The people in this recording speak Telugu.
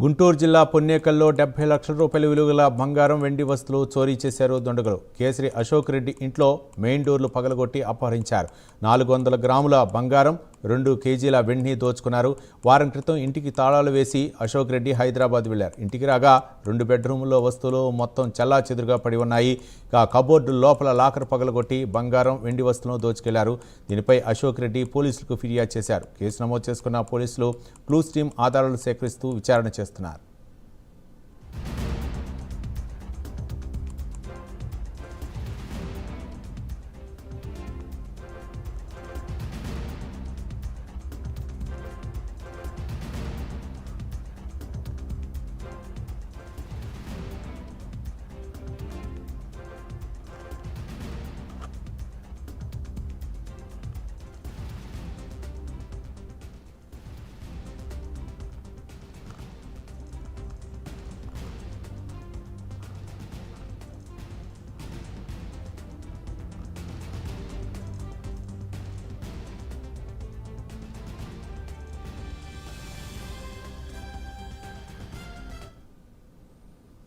గుంటూరు జిల్లా పొన్నేకల్లో డెబ్బై లక్షల రూపాయల విలువల బంగారం వెండి వస్తువులు చోరీ చేశారు దొండగలు. కేసరి అశోక్ రెడ్డి ఇంట్లో మెయిన్ డోర్లు పగలగొట్టి అపహరించారు. నాలుగు వందల గ్రాముల బంగారం రెండు కేజీల వెండిని దోచుకున్నారు. వారం క్రితం ఇంటికి తాళాలు వేసి అశోక్ రెడ్డి హైదరాబాద్ వెళ్ళారు ఇంటికి రాగా రెండు బెడ్రూముల్లో వస్తువులు మొత్తం చల్లా చెదురుగా పడి ఉన్నాయి. ఆ కబోర్డు లోపల లాకర్ పగలగొట్టి బంగారం వెండి వస్తువులను దోచుకెళ్ళారు. దీనిపై అశోక్ రెడ్డి పోలీసులకు ఫిర్యాదు చేశారు. కేసు నమోదు చేసుకున్న పోలీసులు క్లూస్ టీం ఆధారాలు సేకరిస్తూ విచారణ చేస్తున్నారు.